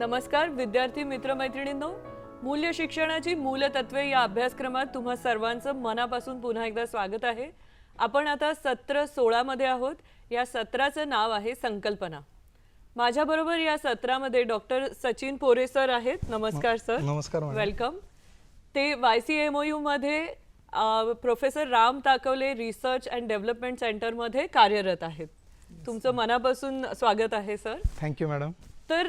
नमस्कार विद्यार्थी मित्रमैत्रिणींनो. मूल्य शिक्षणाची मूलतत्वे या अभ्यासक्रमात तुम्हा सर्वांचं मनापासून पुन्हा एकदा स्वागत आहे. आपण आता सत्र सोळामध्ये आहोत. या सत्राचं नाव आहे संकल्पना. माझ्याबरोबर या सत्रामध्ये डॉक्टर सचिन पोरे सर आहेत. नमस्कार सर. नमस्कार वेलकम. ते Y C M O यूमध्ये professor Ram Takawale research and development सेंटरमध्ये कार्यरत आहेत. तुमचं मनापासून स्वागत आहे सर. Thank you madam. तर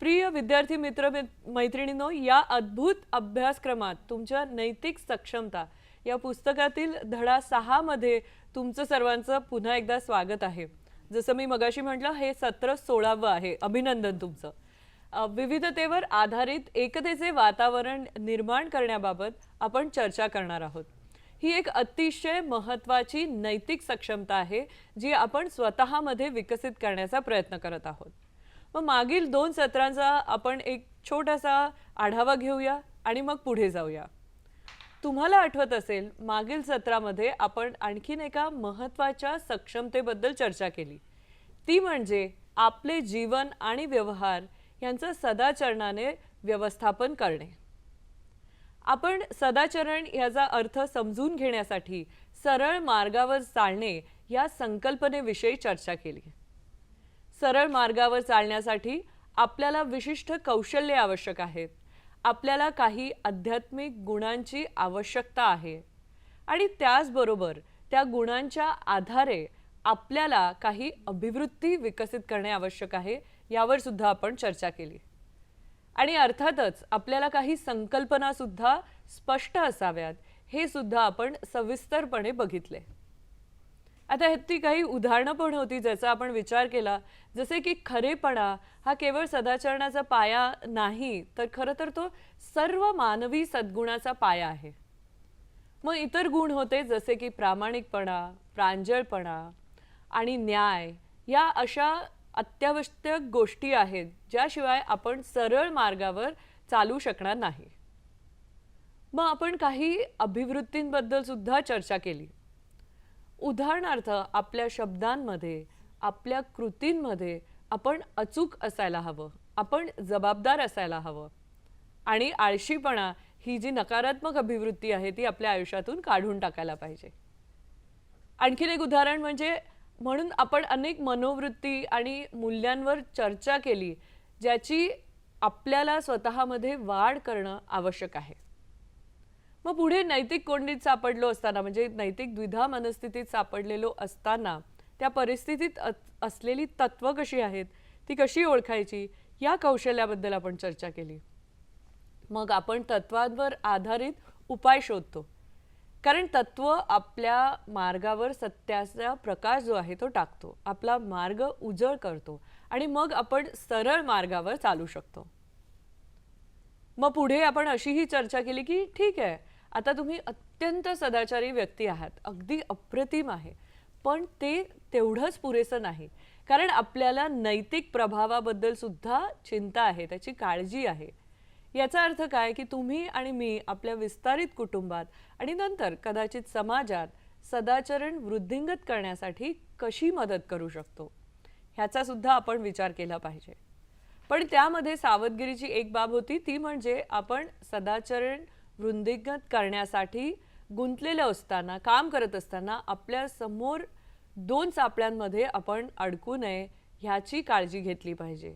प्रिय विद्यार्थी मित्र मैत्रिणींनो या अद्भुत अभ्यासक्रमात तुमच्या नैतिक सक्षमता या पुस्तकातील धडा सहा मध्ये तुमचं सर्वांचं पुन्हा एकदा स्वागत आहे. जसं मी मगाशी म्हटलं हे सत्र सोळावं आहे. अभिनंदन तुमचं. विविधतेवर आधारित एकतेचे वातावरण निर्माण करण्याबाबत आपण चर्चा करणार आहोत. ही एक अतिशय महत्त्वाची नैतिक सक्षमता आहे जी आपण स्वतःमध्ये विकसित करण्याचा प्रयत्न करत आहोत. मग मागील दोन सत्रांचा आपण एक छोटासा आढावा घेऊया आणि मग पुढे जाऊया. तुम्हाला आठवत असेल मागील सत्रामध्ये आपण आणखीन एका महत्त्वाच्या सक्षमतेबद्दल चर्चा केली. ती म्हणजे आपले जीवन आणि व्यवहार यांचं सदाचरणाने व्यवस्थापन करणे. आपण सदाचरण याचा अर्थ समजून घेण्यासाठी सरळ मार्गावर चालणे या संकल्पनेविषयी चर्चा केली. सरळ मार्गावर चालण्यासाठी आपल्याला विशिष्ट कौशल्ये आवश्यक आहेत. आपल्याला काही आध्यात्मिक गुणांची आवश्यकता आहे. आणि त्याचबरोबर त्या गुणांच्या आधारे आपल्याला काही अभिवृत्ती विकसित करणे आवश्यक आहे यावर सुद्धा आपण चर्चा केली. आणि अर्थातच आपल्याला काही संकल्पना सुद्धा स्पष्ट असाव्यात हे सुद्धा आपण सविस्तरपणे बघितले. आता ती काही उदाहरणं पण होती ज्याचा आपण विचार केला. जसे की खरेपणा हा केवळ सदाचरणाचा पाया नाही तर खरं तर तो सर्व मानवी सद्गुणाचा पाया आहे. मग इतर गुण होते जसे की प्रामाणिकपणा प्रांजळपणा आणि न्याय या अशा अत्यावश्यक गोष्टी आहेत ज्याशिवाय आपण सरळ मार्गावर चालू शकणार नाही. मग आपण काही अभिवृत्तींबद्दल सुद्धा चर्चा केली. उदाहरणार्थ आपल्या शब्दांमध्ये आपल्या कृतींमध्ये आपण अचूक असायला हवं. आपण जबाबदार असायला हवं. आणि आळशीपणा ही जी नकारात्मक अभिवृत्ती आहे ती आपल्या आयुष्यातून काढून टाकायला पाहिजे. आणखीन एक उदाहरण म्हणजे म्हणून आपण अनेक मनोवृत्ती आणि मूल्यांवर चर्चा केली ज्याची आपल्याला स्वतःमध्ये वाढ करणं आवश्यक आहे. मग पुढे नैतिक कोंडीत सापडलो असताना म्हणजे नैतिक द्विधा मनस्थितीत सापडलेलो असताना त्या परिस्थितीत असलेली तत्व कशी आहेत ती कशी ओळखायची या कौशल्याबद्दल आपण चर्चा केली. मग आपण तत्वांवर आधारित उपाय शोधतो. कारण तत्व आपल्या मार्गावर सत्याचा प्रकाश जो आहे तो टाकतो आपला मार्ग उजळ करतो आणि मग आपण सरळ मार्गावर चालू शकतो. मग पुढे आपण अशीही चर्चा केली की ठीक आहे आता तुम्ही अत्यंत सदाचारी व्यक्ती आहात. अगदी अप्रतिम आहे. पण ते तेवढंच पुरेसं नाही. कारण आपल्याला नैतिक प्रभावाबद्दल सुद्धा चिंता आहे त्याची काळजी आहे. याचा अर्थ काय की तुम्ही आणि मी आपल्या विस्तारित कुटुंबात आणि नंतर कदाचित समाजात सदाचरण वृद्धिंगत करण्यासाठी कशी मदत करू शकतो? ह्याचा सुद्धा आपण विचार केला पाहिजे. पण त्यामध्ये सावधगिरीची एक बाब होती ती म्हणजे आपण सदाचरण वृद्धिंगत करण्यासाठी गुंतलेलं असताना काम करत असताना आपल्यासमोर दोन सापळ्यांमध्ये आपण अडकू नये ह्याची काळजी घेतली पाहिजे.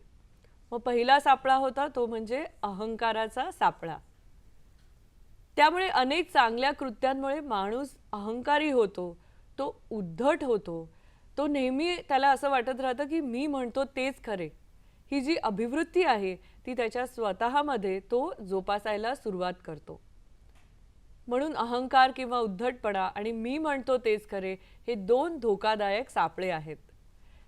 मग पहिला सापळा होता तो म्हणजे अहंकाराचा सापळा. त्यामुळे अनेक चांगल्या कृत्यांमुळे माणूस अहंकारी होतो तो उद्धट होतो. तो नेहमी त्याला असं वाटत राहतं की मी म्हणतो तेच खरे. ही जी अभिवृत्ती आहे ती त्याच्या स्वतःमध्ये तो जोपासायला सुरुवात करतो. म्हणून अहंकार किंवा उद्धटपणा आणि मी म्हणतो तेच खरे हे दोन धोकादायक सापळे आहेत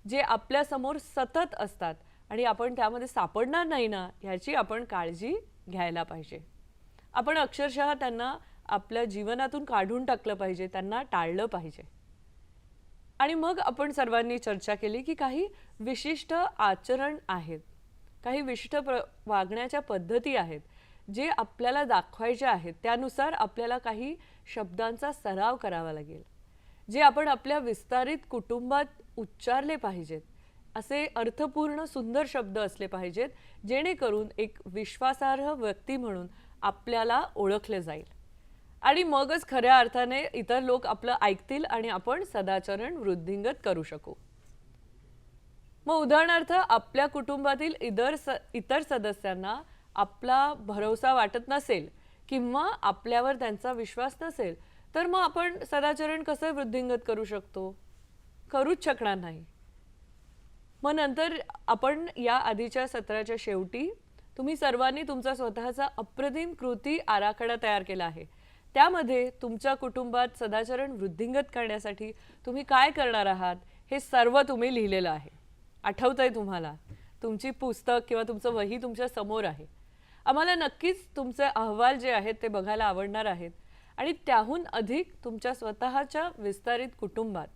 जे आपल्यासमोर सतत असतात आणि आपण त्यामध्ये सापडणार नाही ना ह्याची आपण काळजी घ्यायला पाहिजे. आपण अक्षरशः त्यांना आपल्या जीवनातून काढून टाकलं पाहिजे त्यांना टाळलं पाहिजे. आणि मग आपण सर्वांनी चर्चा केली की काही विशिष्ट आचरण आहेत काही विशिष्ट प्र वागण्याच्या पद्धती आहेत जे आपल्याला दाखवायचे आहेत त्यानुसार आपल्याला काही शब्दांचा सराव करावा लागेल. जे आपण आपल्या विस्तारित कुटुंबात उच्चारले पाहिजेत असे अर्थपूर्ण सुंदर शब्द असले पाहिजेत जेणेकरून एक विश्वासार्ह व्यक्ती म्हणून आपल्याला ओळखले जाईल. आणि मगच खऱ्या अर्थाने इतर लोक आपलं ऐकतील आणि आपण सदाचरण वृद्धिंगत करू शकू. मग उदाहरणार्थ आपल्या कुटुंबातील इतर स इतर सदस्यांना आपला भरोसा वाटत नसेल किंवा आपल्यावर त्यांचा विश्वास नसेल तर मग आपण सदाचरण कसं वृद्धिंगत करू शकतो? करूच शकणार नाही. मग नंतर आपण या आधीच्या सत्राच्या शेवटी तुम्ही सर्वांनी तुमचा स्वतःचा अप्रतिम कृती आराखडा तयार केला आहे. त्यामध्ये तुमच्या कुटुंबात सदाचरण वृद्धिंगत करण्यासाठी तुम्ही काय करणार आहात हे सर्व तुम्ही लिहिलेलं आहे. आठवतंय तुम्हाला. तुमची पुस्तक किंवा तुमचं वही तुमच्यासमोर आहे. आम्हाला नक्कीच तुमचे अहवाल जे आहेत ते बघायला आवडणार आहेत. आणि त्याहून अधिक तुमच्या स्वतःच्या विस्तारित कुटुंबात.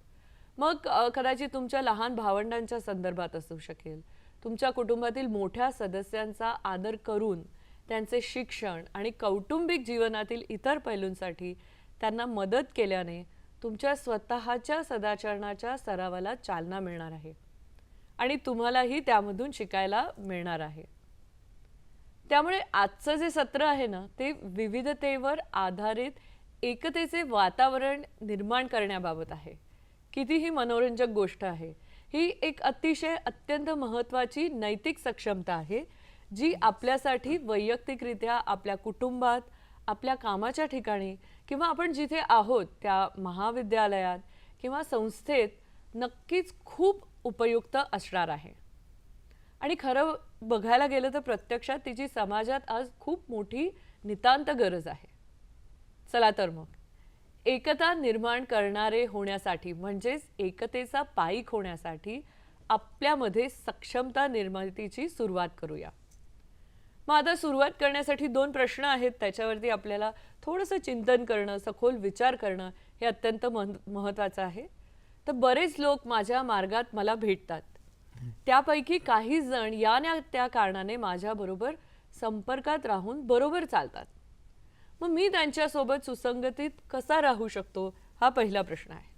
मग कदाचित तुमच्या लहान भावंडांच्या संदर्भात असू शकेल. तुमच्या कुटुंबातील मोठ्या सदस्यांचा आदर करून त्यांचे शिक्षण आणि कौटुंबिक जीवनातील इतर पैलूंसाठी त्यांना मदत केल्याने तुमच्या स्वतःच्या सदाचरणाच्या सरावाला चालना मिळणार आहे. आणि तुम्हालाही त्यामधून शिकायला मिळणार आहे. त्यामुळे आजचं जे सत्र आहे ना ते विविधतेवर आधारित एकतेचे वातावरण निर्माण करण्याबाबत आहे. कितीही मनोरंजक गोष्ट आहे ही एक अतिशय अत्यंत महत्त्वाची नैतिक सक्षमता आहे जी आपल्यासाठी वैयक्तिकरित्या आपल्या कुटुंबात आपल्या कामाच्या ठिकाणी किंवा आपण जिथे आहोत त्या महाविद्यालयात किंवा संस्थेत नक्कीच खूप उपयुक्त असणार आहे. आणि खरं बघायला गेलं तर प्रत्यक्षात तिची समाजात आज खूप मोठी नितांत गरज आहे. चला तर मग. एकता निर्माण करणारे होण्यासाठी म्हणजेच एकतेचा पाईक होण्यासाठी आपल्यामध्ये सक्षमता निर्मितीची सुरुवात करूया. मग आता सुरुवात करण्यासाठी दोन प्रश्न आहेत. त्याच्यावरती आपल्याला थोडंसं चिंतन करणं सखोल विचार करणं हे अत्यंत मह महत्त्वाचं आहे. तर बरेच लोक माझ्या मार्गात मला भेटतात. त्यापैकी काही जण या ना त्या कारणाने माझ्याबरोबर संपर्कात राहून बरोबर चालतात. मग मी त्यांच्यासोबत सुसंगतीत कसा राहू शकतो हा पहिला प्रश्न आहे.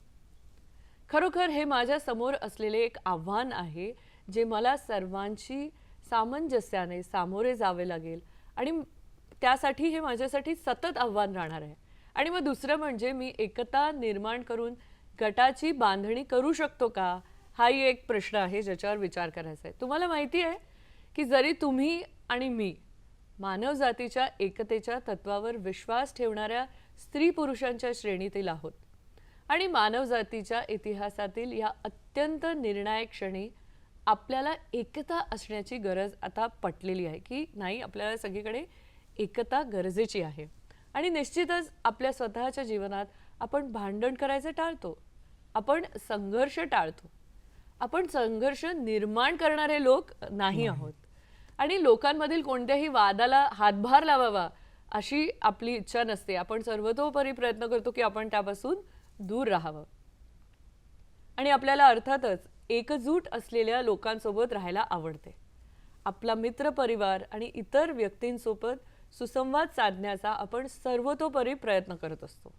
खरोखर हे माझ्यासमोर असलेले एक आव्हान आहे जे मला सर्वांशी सामंजस्याने सामोरे जावे लागेल आणि त्यासाठी हे माझ्यासाठी सतत आव्हान राहणार आहे. आणि मग दुसरं म्हणजे मी एकता निर्माण करून गटाची बांधणी करू शकतो का? हाही एक प्रश्न आहे ज्याच्यावर विचार करायचा आहे. तुम्हाला माहिती आहे की जरी तुम्ही आणि मी मानवजातीच्या एकतेच्या तत्वावर विश्वास ठेवणाऱ्या स्त्री पुरुषांच्या श्रेणीतील आहोत आणि मानवजातीच्या इतिहासातील या अत्यंत निर्णायक क्षणी आपल्याला एकता असण्याची गरज आता पटलेली आहे की नाही आपल्याला सगळीकडे एकता गरजेची आहे. आणि निश्चितच आपल्या स्वतःच्या जीवनात आपण भांडण करायचं टाळतो आपण संघर्ष टाळतो आपण संघर्ष निर्माण करणारे लोक नाही आहोत. आणि लोकांमधील कोणत्याही वादाला हातभार लावावा अशी आपली इच्छा नसते. आपण सर्वतोपरी प्रयत्न करतो की आपण त्यापासून दूर राहावं. आणि आपल्याला अर्थातच एकजूट असलेल्या लोकांसोबत राहायला आवडते. आपला मित्र परिवार आणि इतर व्यक्तींसोबत सुसंवाद साधण्याचा आपण सर्वतोपरी प्रयत्न करत असतो.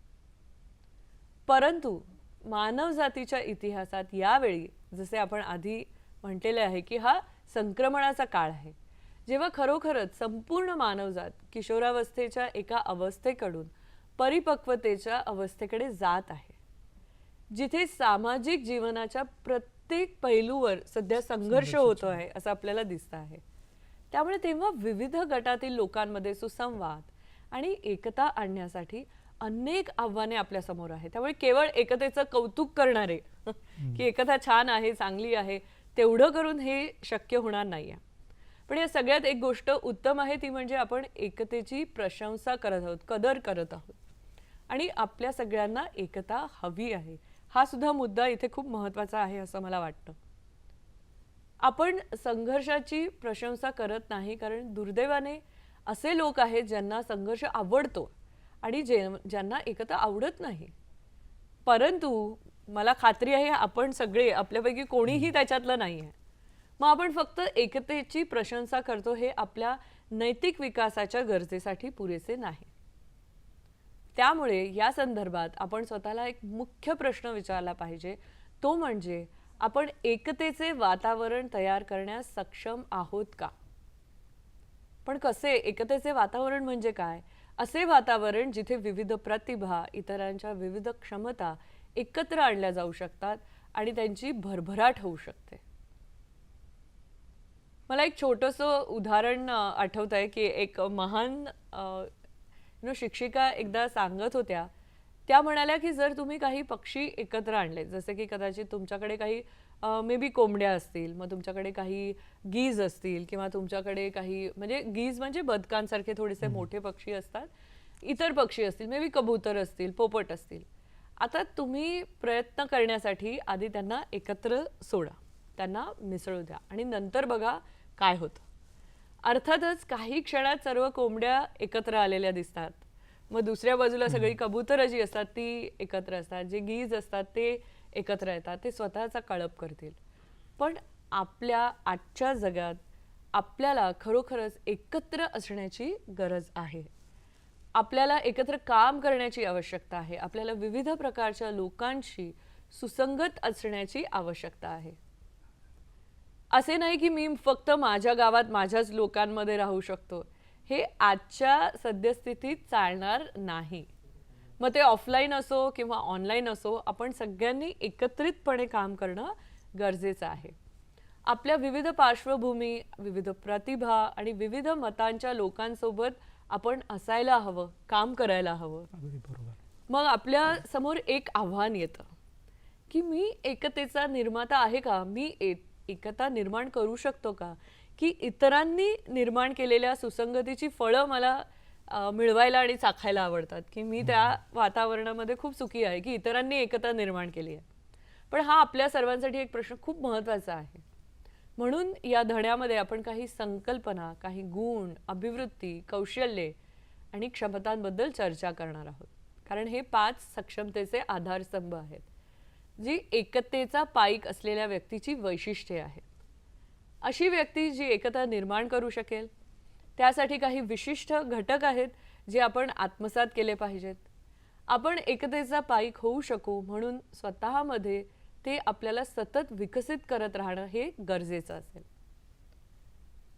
परंतु मानव जातीच्या इतिहासात यावेळी जसे आपण आधी म्हटलेले आहे की हा संक्रमणाचा काळ आहे. जेव्हा खरोखरच संपूर्ण मानवजात किशोरावस्थेच्या एका अवस्थेकडून परिपक्वतेच्या अवस्थेकडे जात आहे. जिथे सामाजिक जीवनाच्या प्रत्येक पैलूवर सध्या संघर्ष होतो. आहे असं आपल्याला दिसतं आहे. त्यामुळे तेव्हा विविध गटातील लोकांमध्ये सुसंवाद आणि एकता आणण्यासाठी अनेक आव्हाने आपल्यासमोर आहेत. त्यामुळे केवळ एकतेचं कौतुक करणारे की एकता छान आहे चांगली आहे तेवढं करून हे शक्य होणार नाहीये. पण या सगळ्यात एक गोष्ट उत्तम आहे ती म्हणजे आपण एकतेची प्रशंसा करत आहोत कदर करत आहोत. आणि आपल्या सगळ्यांना एकता हवी आहे. हा सुद्धा मुद्दा इथे खूप महत्त्वाचा आहे असं मला वाटतं. आपण संघर्षाची प्रशंसा करत नाही कारण दुर्दैवाने असे लोक आहेत ज्यांना संघर्ष आवडतो. आणि जे ज्यांना एकता आवडत नाही. परंतु मला खात्री आहे आपण सगळे आपल्यापैकी कोणीही त्याच्यातलं नाही आहे मग आपण फक्त एकतेची प्रशंसा करतो हे आपल्या नैतिक विकासाच्या गरजेसाठी पुरेसे नाही. त्यामुळे या संदर्भात आपण स्वतःला एक मुख्य प्रश्न विचारला पाहिजे. तो म्हणजे आपण एकतेचे वातावरण तयार करण्यास सक्षम आहोत का? पण कसे? एकतेचे वातावरण म्हणजे काय? असे वातावरण जिथे विविध प्रतिभा इतरांच्या विविध क्षमता एकत्र आणल्या जाऊ शकतात आणि त्यांची भरभराट होऊ शकते. मला एक छोटंसं उदाहरण आठवत आहे की एक महान नो शिक्षिका एकदा सांगत होत्या. त्या म्हणाल्या की जर तुम्ही काही पक्षी एकत्र आणले जसे की कदाचित तुमच्याकडे काही मे बी कोंबड्या असतील मग तुमच्याकडे काही गीज असतील किंवा तुमच्याकडे काही म्हणजे गीज म्हणजे बदकांसारखे थोडेसे मोठे पक्षी असतात इतर पक्षी असतील मे बी कबूतर असतील पोपट असतील. आता तुम्ही प्रयत्न करण्यासाठी आधी त्यांना एकत्र सोडा त्यांना मिसळू द्या आणि नंतर बघा काय होतं. अर्थातच काही क्षणात सर्व कोंबड्या एकत्र आलेल्या दिसतात. मग दुसऱ्या बाजूला सगळी कबुतरं जी असतात ती एकत्र असतात जे गीज असतात ते एकत्र येतात ते स्वतःचा कळप करतील. पण आपल्या आजच्या जगात आपल्याला खरोखरच एकत्र असण्याची गरज आहे. आपल्याला एकत्र काम करण्याची आवश्यकता आहे. आपल्याला विविध प्रकारच्या लोकांशी सुसंगत असण्याची आवश्यकता आहे. असे नाही की मी फक्त माझ्या गावात माझ्याच लोकांमध्ये राहू शकतो. हे आजच्या सद्यस्थितीत चालणार नाही. मग ते ऑफलाईन असो किंवा ऑनलाईन असो आपण सगळ्यांनी एकत्रितपणे काम करणं गरजेचं आहे. आपल्या विविध पार्श्वभूमी विविध प्रतिभा आणि विविध मतांच्या लोकांसोबत आपण असायला हवं काम करायला हवं. मग आपल्यासमोर एक आव्हान येतं की मी एकतेचा निर्माता आहे का? मी एकता निर्माण करू शकतो का? की इतरांनी निर्माण केलेल्या सुसंगतीची फळं मला मिळवायला आणि चाखायला आवडतात की मी त्या वातावरणामध्ये खूप सुखी आहे की इतरांनी एकता निर्माण केली आहे. पण हा आपल्या सर्वांसाठी एक प्रश्न खूप महत्त्वाचा आहे. म्हणून या धड्यामध्ये आपण काही संकल्पना काही गुण अभिवृत्ती कौशल्ये आणि क्षमतांबद्दल चर्चा करणार आहोत. कारण हे पाच सक्षमतेचे आधारस्तंभ आहेत जी एकतेचा पाईक असलेल्या व्यक्तीची वैशिष्ट्ये आहेत. अशी व्यक्ती जी एकता निर्माण करू शकेल त्यासाठी काही विशिष्ट घटक आहेत जे आपण आत्मसात केले पाहिजेत. आपण एकतेचा पाईक होऊ शकू म्हणून स्वतःमध्ये ते आपल्याला सतत विकसित करत राहणं हे गरजेचं असेल.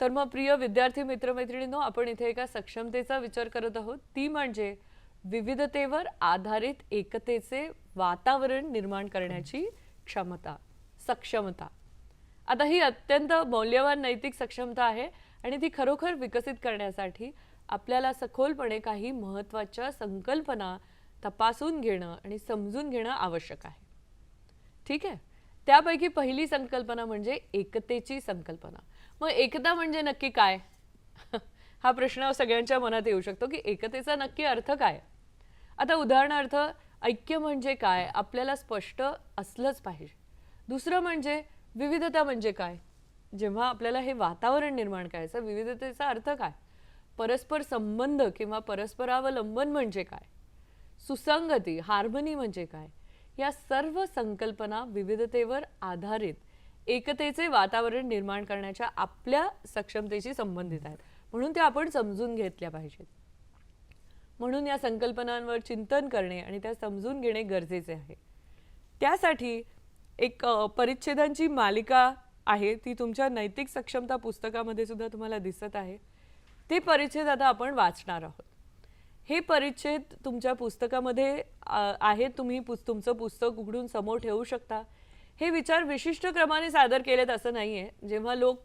तर मग प्रिय विद्यार्थी मित्रमैत्रिणींनो आपण इथे एका सक्षमतेचा विचार करत आहोत. ती म्हणजे विविधतेवर आधारित एकतेचे वातावरण निर्माण करण्याची क्षमता सक्षमता. आता ही अत्यंत मौल्यवान नैतिक सक्षमता आहे आणि ती खरोखर विकसित करण्यासाठी आपल्याला सखोलपणे काही महत्त्वाच्या संकल्पना तपासून घेणं आणि समजून घेणं आवश्यक आहे. ठीक आहे? त्यापैकी पहिली संकल्पना म्हणजे एकतेची संकल्पना. मग एकता म्हणजे नक्की काय? हा प्रश्न सगळ्यांच्या मनात येऊ शकतो की एकतेचा नक्की अर्थ काय? आता उदाहरणार्थ ऐक्य म्हणजे काय? आपल्याला स्पष्ट असलंच पाहिजे. दुसरं म्हणजे विविधता म्हणजे काय? जेव्हा आपल्याला हे वातावरण निर्माण करायचं विविधतेचा अर्थ काय? परस्पर संबंध किंवा परस्परावलंबन म्हणजे काय? सुसंगती हार्मनी म्हणजे काय? या सर्व संकल्पना विविधतेवर आधारित एकतेचे वातावरण निर्माण करण्याच्या आपल्या सक्षमतेशी संबंधित आहेत. म्हणून त्या आपण समजून घेतल्या पाहिजेत. म्हणून या संकल्पनांवर चिंतन करणे आणि त्या समजून घेणे गरजेचे आहे. त्यासाठी एक परिच्छेदांची मालिका आहे ती तुमच्या नैतिक सक्षमता पुस्तकामध्ये सुद्धा तुम्हाला दिसत आहे. ते परिच्छेद आता आपण वाचणार आहोत. हे परिच्छेद तुमच्या पुस्तकामध्ये आहे तुम्ही पुस तुमचं पुस्तक उघडून समोर ठेवू शकता. हे विचार विशिष्ट क्रमाने सादर केलेत असं नाही आहे जेव्हा लोक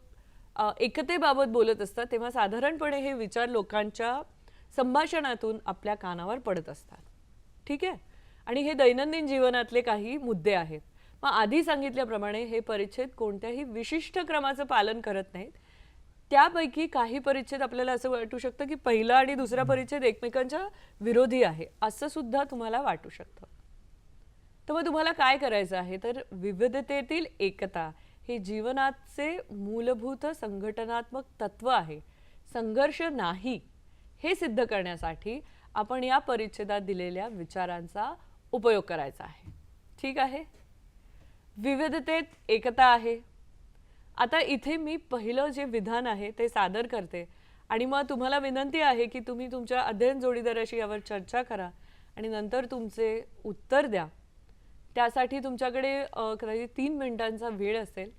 एकतेबाबत बोलत असतात तेव्हा साधारणपणे हे विचार लोकांच्या संभाषणातून आपल्या कानावर पडत असतात. ठीक आहे? आणि हे दैनंदिन जीवनातले काही मुद्दे आहेत. मग आधी सांगितल्याप्रमाणे हे परिच्छेद कोणत्याही विशिष्ट क्रमाचं पालन करत नाहीत. त्यापैकी काही परिच्छेद आपल्याला असं वाटू शकतं की पहिला आणि दुसरा परिच्छेद एकमेकांच्या विरोधी आहे असं सुद्धा तुम्हाला वाटू शकतं. तर मग तुम्हाला काय करायचं आहे? तर विविधतेतील एकता हे जीवनाचे मूलभूत संघटनात्मक तत्व आहे. संघर्ष नाही हे सिद्ध करण्यासाठी आपण या परिच्छेदात दिलेल्या विचारांचा उपयोग करायचा आहे. ठीक आहे? विविधतेत एकता आहे. आता इथे मी पहिलं जे विधान आहे ते सादर करते. आणि मग तुम्हाला विनंती आहे की तुम्ही तुमच्या अध्ययन जोडीदाराशी यावर चर्चा करा आणि नंतर तुमचे उत्तर द्या. त्यासाठी तुमच्याकडे कदाचित तीन मिनिटांचा वेळ असेल.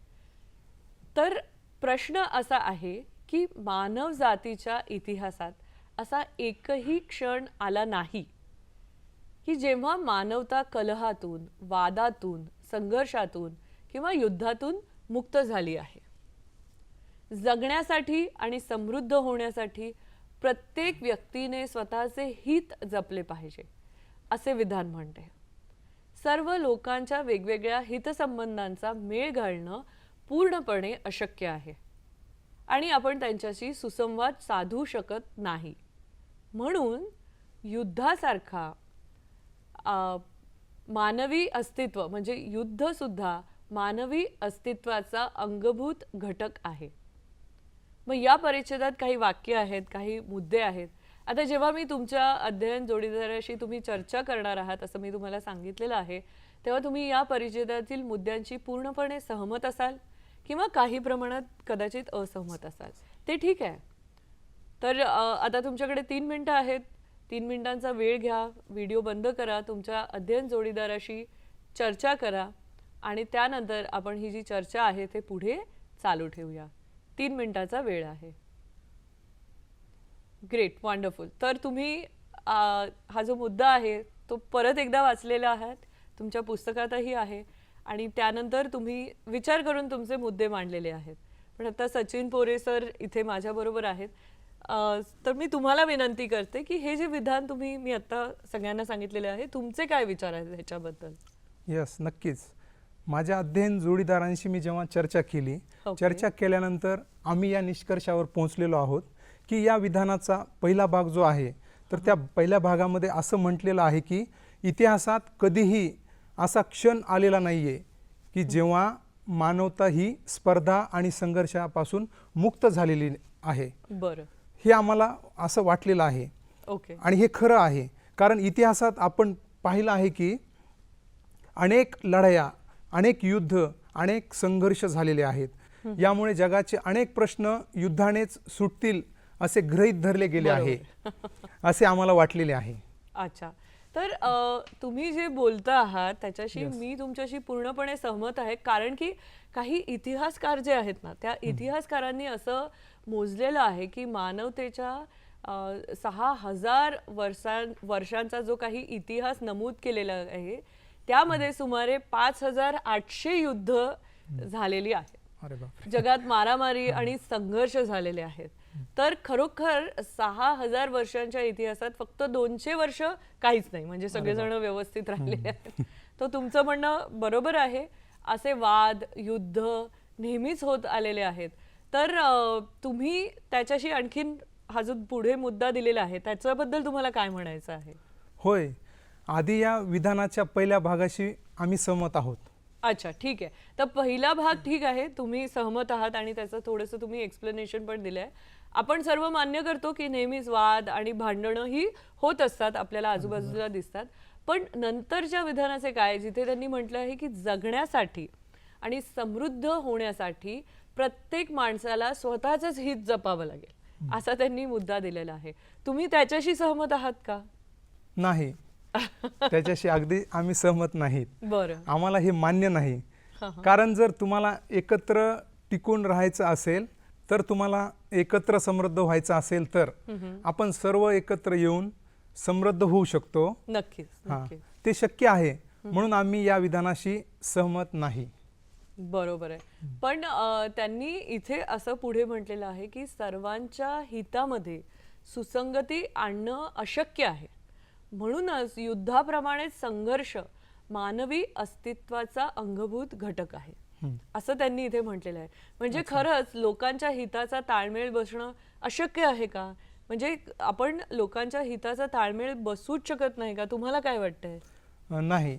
तर प्रश्न असा आहे की मानव जातीच्या इतिहासात असा एकही क्षण आला नाही की जेव्हा मानवता कलहातून वादातून संघर्षातून किंवा युद्धातून मुक्त झाली आहे. जगण्यासाठी आणि समृद्ध होण्यासाठी प्रत्येक व्यक्तीने स्वतःचे हित जपले पाहिजे असे विधान म्हणते. सर्व लोकांच्या वेगवेगळ्या हितसंबंधांचा मेळ घालणं पूर्णपणे अशक्य आहे आणि आपण त्यांच्याशी सुसंवाद साधू शकत नाही. म्हणून युद्धासारखा मानवी अस्तित्व म्हणजे युद्धसुद्धा मानवी अस्तित्वाचा अंगभूत घटक आहे. मग या परिच्छेदात काही वाक्य आहेत काही मुद्दे आहेत. आता जेव्हा मी तुमच्या अध्ययन जोडीदाराशी तुम्ही चर्चा करणार आहात असं मी तुम्हाला सांगितलेलं आहे तेव्हा तुम्ही या परिच्छेदातील मुद्द्यांशी पूर्णपणे सहमत असाल किंवा काही प्रमाणात कदाचित असहमत असाल. ते ठीक आहे. तर आता तुमच्याकडे तीन मिनटं आहेत. तीन मिनिटांचा वेळ घ्या व्हिडिओ बंद करा तुमच्या अध्ययन जोडीदाराशी चर्चा करा आणि त्यानंतर आपण ही जी चर्चा आहे ते पुढे चालू ठेवूया. तीन मिनिटाचा वेळ आहे. ग्रेट वंडरफुल तर तुम्ही हा जो मुद्दा आहे तो परत एकदा वाचलेला आहात. तुमच्या पुस्तकातही आहे. आणि त्यानंतर तुम्ही विचार करून तुमचे मुद्दे मांडलेले आहेत. पण आता सचिन पोरे सर इथे माझ्याबरोबर आहेत. तर मी तुम्हाला विनंती करते की हे जे विधान तुम्ही मी आता सगळ्यांना सांगितलेले आहे तुमचे काय विचार आहेत ह्याच्याबद्दल? यस नक्कीच. माझ्या अध्ययन जोडीदारांशी मी जेव्हा चर्चा केली ओके. चर्चा केल्यानंतर आम्ही या निष्कर्षावर पोहोचलेलो आहोत की या विधानाचा पहिला भाग जो आहे तर त्या पहिल्या भागामध्ये असं म्हटलेलं आहे की इतिहासात कधीही असा क्षण आलेला नाही आहे की जेव्हा मानवता ही स्पर्धा आणि संघर्षापासून मुक्त झालेली आहे. बरं. हे आम्हाला असं वाटलेलं आहे. ओके. आणि हे खरं आहे. कारण इतिहासात आपण पाहिलं आहे की अनेक लढाया अनेक युद्ध अनेक संघर्ष झालेले आहेत. यामुळे जगाचे अनेक प्रश्न युद्धानेच सुटतील असे गृहीत धरले गेले आहे. असे आम्हाला वाटलेले आहे. अच्छा. तर तुम्ही जे बोलता आहात त्याच्याशी मी तुमच्याशी पूर्णपणे सहमत आहे. कारण की काही इतिहासकार जे आहेत ना त्या इतिहासकारांनी असं मोजलेलं आहे की मानवतेच्या सहा हजार वर्षां वर्षांचा जो काही इतिहास नमूद केलेला आहे त्यामध्ये सुमारे पाच हजार आठशे युद्ध झालेली आहेत. जगात मारामारी आणि संघर्ष झालेले आहेत. तर खरोखर सहा हजार वर्षांच्या इतिहासात फक्त दोनशे वर्ष काहीच नाही म्हणजे सगळेजण व्यवस्थित राहिलेले आहेत. तर तुमचं म्हणणं बरोबर आहे. असे वाद युद्ध नेहमीच होत आलेले आहेत. तर तुम्ही त्याच्याशी आणखीन हा जो पुढे मुद्दा दिलेला आहे. त्याच्याबद्दल तुम्हाला काय म्हणायचं आहे? होय. आधी या विधानाच्या पहिल्या भागाशी आम्ही सहमत आहोत. अच्छा ठीक आहे. तर पहिला भाग ठीक आहे. तुम्ही सहमत आहात आणि त्याचं थोडंसं तुम्ही एक्सप्लेनेशन पण दिलंय. आपण सर्व मान्य करतो की नेहमीच वाद आणि भांडणं ही होत असतात आपल्याला आजूबाजूला दिसतात. पण नंतरच्या विधानाचे काय? जिथे त्यांनी म्हटलं आहे की जगण्यासाठी आणि समृद्ध होण्यासाठी प्रत्येक माणसाला स्वतःच हित जपावं लागेल. असा त्यांनी मुद्दा दिलेला आहे. तुम्ही त्याच्याशी सहमत आहात का? नाही. त्याच्याशी अगदी आम्ही सहमत नाहीत. बरं. आम्हाला हे मान्य नाही. कारण जर तुम्हाला एकत्र टिकून राहायचं असेल तर तुम्हाला एकत्र समृद्ध व्हायचं असेल तर आपण सर्व एकत्र येऊन समृद्ध होऊ शकतो. नक्कीच ते शक्य आहे. म्हणून आम्ही या विधानाशी सहमत नाही. बरोबर आहे. पण त्यांनी इथे असं पुढे म्हटलेलं आहे की सर्वांच्या हितामध्ये सुसंगती आणणं अशक्य आहे. म्हणूनच युद्धाप्रमाणेच संघर्ष मानवी अस्तित्वाचा अंगभूत घटक आहे. असं त्यांनी इथे म्हटलेलं आहे. म्हणजे खरंच लोकांच्या हिताचा ताळमेळ बसणं अशक्य आहे का? म्हणजे आपण लोकांच्या हिताचा ताळमेळ बसूच शकत नाही का? तुम्हाला काय वाटतंय? नाही.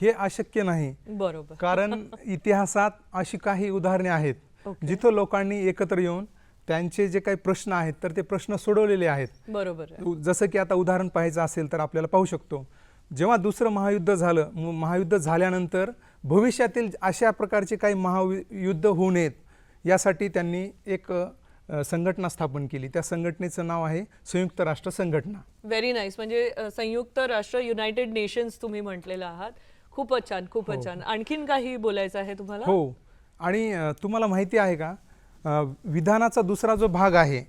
हे अशक्य नाही. बरोबर. कारण इतिहासात अशी काही उदाहरणे आहेत. जिथं लोकांनी एकत्र येऊन त्यांचे जे काही प्रश्न आहेत तर ते प्रश्न सोडवलेले आहेत. बरोबर. जसं की आता उदाहरण पाहायचं असेल तर आपल्याला पाहू शकतो. जेव्हा दुसरं महायुद्ध झालं महायुद्ध झाल्यानंतर भविष्यातील अशा प्रकारचे काही महायुद्ध होऊ नयेत यासाठी त्यांनी एक संघटना स्थापन केली. त्या संघटनेचं नाव आहे संयुक्त राष्ट्र संघटना. व्हेरी नाईस म्हणजे संयुक्त राष्ट्र युनायटेड नेशन्स तुम्ही म्हटलेलं आहात. खूपच छान खूपच छान. आणखीन काही बोलायचं आहे तुम्हाला? हो. आणि तुम्हाला माहिती आहे का विधानाचा दुसरा जो भाग आहे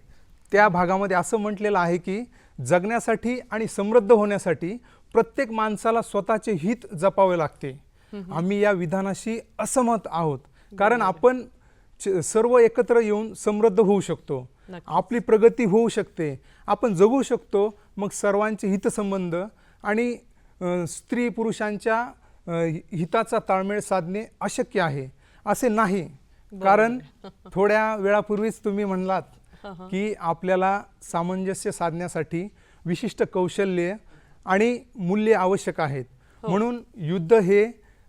त्या भागामध्ये असं म्हटलेलं आहे की जगण्यासाठी आणि समृद्ध होण्यासाठी प्रत्येक माणसाला स्वतःचे हित जपावे लागते. आम्ही या विधानाशी असहमत आहोत. कारण आपण सर्व एकत्र येऊन समृद्ध होऊ शकतो. आपली प्रगती होऊ शकते. आपण जगू शकतो मग सर्वांचे हितसंबंध आणि स्त्री पुरुषांच्या हि- हिताचा ताळमेळ साधणे अशक्य आहे असे नाही. कारण थोड्या वेळापूर्वीच तुम्ही म्हणलात की आपल्याला सामंजस्य साधण्यासाठी विशिष्ट कौशल्य आणि मूल्य आवश्यक आहेत. म्हणून युद्ध हे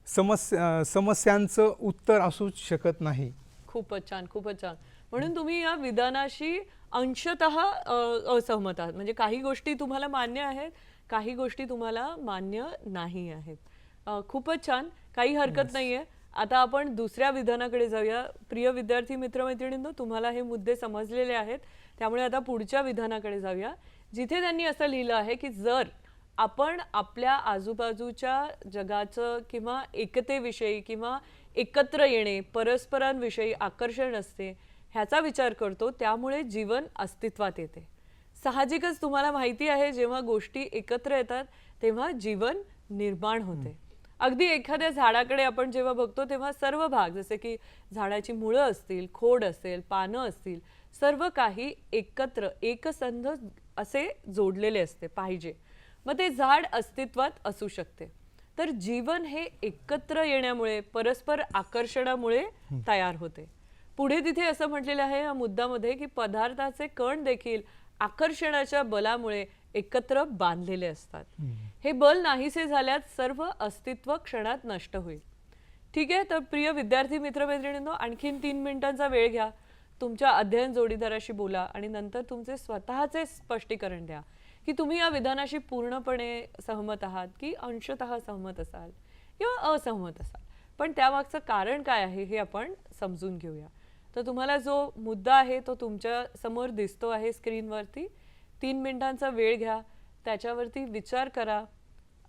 समस्या समस्यांचं उत्तर असूच शकत नाही. खूपच छान खूपच छान. म्हणून तुम्ही या विधानाशी अंशत असहमत आहात. म्हणजे काही गोष्टी तुम्हाला मान्य आहेत काही गोष्टी तुम्हाला मान्य नाही आहेत. खूपच छान. काही हरकत नाहीये. आता आपण दुसऱ्या विधानाकडे जाऊया. प्रिय विद्यार्थी मित्रमैत्रिणींनो तुम्हाला हे मुद्दे समजलेले आहेत. त्यामुळे आता पुढच्या विधानाकडे जाऊया. जिथे त्यांनी असं लिहिलं आहे की जर आपण आपल्या आजूबाजूच्या जगाचं किंवा एकतेविषयी किंवा एकत्र येणे परस्परांविषयी आकर्षण असते ह्याचा विचार करतो त्यामुळे जीवन अस्तित्वात येते. साहजिकच तुम्हाला माहिती आहे जेव्हा गोष्टी एकत्र येतात तेव्हा जीवन निर्माण होते. अगदी एखाद्या झाडाकडे आपण जेव्हा बघतो तेव्हा सर्व भाग जसे की झाडाची मुळं असतील खोड असेल पानं असतील सर्व काही एकत्र एकसंध असे जोडलेले असते पाहिजे. मग ते झाड अस्तित्वात असू शकते. तर जीवन हे एकत्र येण्यामुळे परस्पर आकर्षणामुळे तयार होते. पुढे तिथे असं म्हटलेलं आहे या मुद्द्यामध्ये की पदार्थाचे कण देखील आकर्षणाच्या बलामुळे एकत्र बांधलेले असतात. हे बल नाहीसे झाल्यास सर्व अस्तित्व क्षणात नष्ट होईल. ठीक आहे तर प्रिय विद्यार्थी मित्रमैत्रिणींनो आणखीन तीन मिनिटांचा वेळ घ्या. तुमच्या अध्ययन जोडीदाराशी बोला आणि नंतर तुमचे स्वतःचे स्पष्टीकरण द्या की तुम्ही या विधानाशी पूर्णपणे सहमत आहात की अंशतः सहमत असाल किंवा असहमत असाल. पण त्यामागचं कारण काय आहे हे आपण समजून घेऊया. तर तुम्हाला जो मुद्दा आहे तो तुमच्यासमोर दिसतो आहे स्क्रीनवरती. तीन मिनिटांचा वेळ घ्या त्याच्यावरती विचार करा.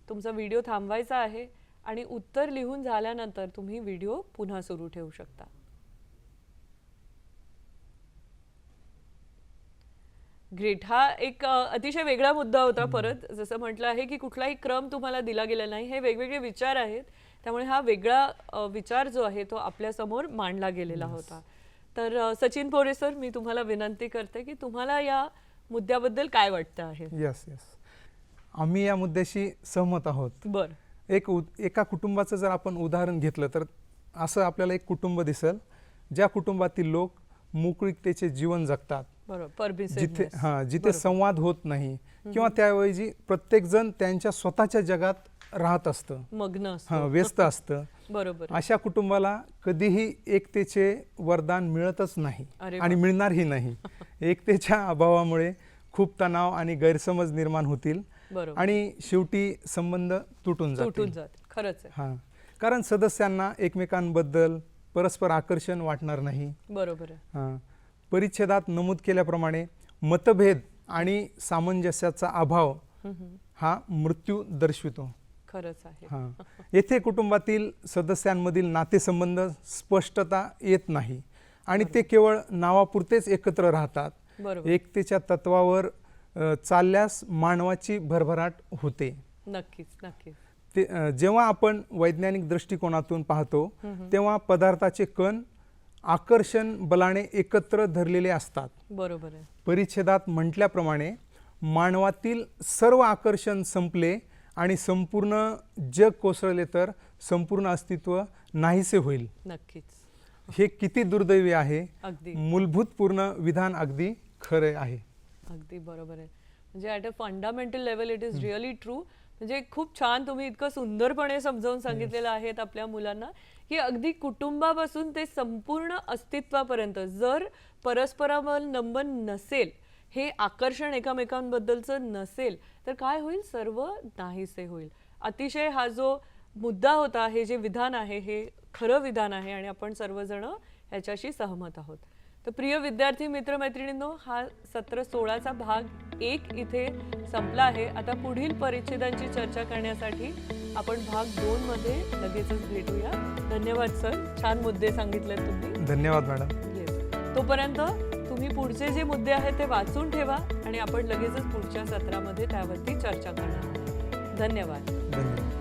तुमचा व्हिडिओ थांबवायचा आहे आणि उत्तर लिहून झाल्यानंतर तुम्ही व्हिडिओ पुन्हा सुरू ठेवू शकता. ग्रेट. हा एक अतिशय वेगळा मुद्दा होता परत. जसं म्हटलं आहे की कुठलाही क्रम तुम्हाला दिला गेला नाही. हे वेगवेगळे विचार आहेत. त्यामुळे हा वेगळा विचार जो आहे तो आपल्यासमोर मांडला गेलेला होता. तर सचिन पोरे सर मी तुम्हाला विनंती करते की तुम्हाला या मुद्द्याबद्दल काय वाटतं आहे? येस येस आम्ही या मुद्द्याशी सहमत आहोत. बर. एक उ एका कुटुंबाचं जर आपण उदाहरण घेतलं तर असं आपल्याला एक कुटुंब दिसेल ज्या कुटुंबातील लोक मोकळीकतेचे जीवन जगतात. बरोबर जिथे हां जिथे संवाद होत नाही किंवा त्याऐवजी प्रत्येक जण त्यांच्या स्वतःच्या जगात राहत असतं. मग्न हां व्यस्त असतं. बरोबर. अशा कुटुंबाला कधीही एकतेचे वरदान मिळतच नाही आणि मिळणारही नाही. एकतेच्या अभावामुळे खूप तणाव आणि गैरसमज निर्माण होतील बरोबर. आणि शेवटी संबंध तुटून तुटून जातील. जात खरंच आहे. हां. कारण सदस्यांना एकमेकांबद्दल परस्पर आकर्षण वाटणार नाही. बरोबर आहे. हां. परिच्छेदात नमूद केल्याप्रमाणे मतभेद आणि सामंजस्याचा अभाव हम्म, हम्म. हा मृत्यू दर्शवितो. खरंच आहे. हां. येथे कुटुंबातील सदस्यांमधील नातेसंबंध स्पष्टता येत नाही आणि ते केवळ नावापुरतेच एकत्र राहतात. एकतेच्या तत्वावर चालल्यास मानवाची भरभराट होते. नक्कीच नक्कीच. ते जेव्हा आपण वैज्ञानिक दृष्टिकोनातून पाहतो तेव्हा पदार्थाचे कण आकर्षण बलाने एकत्र धरलेले असतात. बरोबर परिच्छेदात म्हटल्याप्रमाणे मानवातील सर्व आकर्षण संपले आणि संपूर्ण जग कोसळले तर संपूर्ण अस्तित्व नाहीसे होईल. नक्कीच. हे किती दुर्दैवी आहे. अगदी. मूलभूतपूर्ण विधान अगदी खरे आहे. अगदी बरोबर आहे. म्हणजे at a fundamental level it is really true म्हणजे खूप छान तुम्ही इतकं सुंदरपणे समजावून सांगितलेलं आहेत आपल्या मुलांना की अगदी कुटुंबापासून ते संपूर्ण अस्तित्वापर्यंत जर परस्परावलंबन नसेल हे आकर्षण एकमेकांबद्दलचं नसेल तर काय होईल? सर्व नाहीसे होईल. अतिशय हा जो मुद्दा होता हे जे विधान आहे हे खरं विधान आहे आणि आपण सर्वजण ह्याच्याशी सहमत आहोत. तर प्रिय विद्यार्थी मित्रमैत्रिणींनो हा सत्र सोळाचा भाग एक इथे संपला आहे. आता पुढील परिच्छेदांची चर्चा करण्यासाठी आपण भाग दोन मध्ये लगेचच भेटूया. धन्यवाद सर. छान मुद्दे सांगितले तुम्ही. धन्यवाद मॅडम. येस तोपर्यंत तुम्ही पुढचे जे मुद्दे आहेत ते वाचून ठेवा आणि आपण लगेचच पुढच्या सत्रामध्ये त्यावरती चर्चा करणार आहोत. धन्यवाद. धन्यवाद.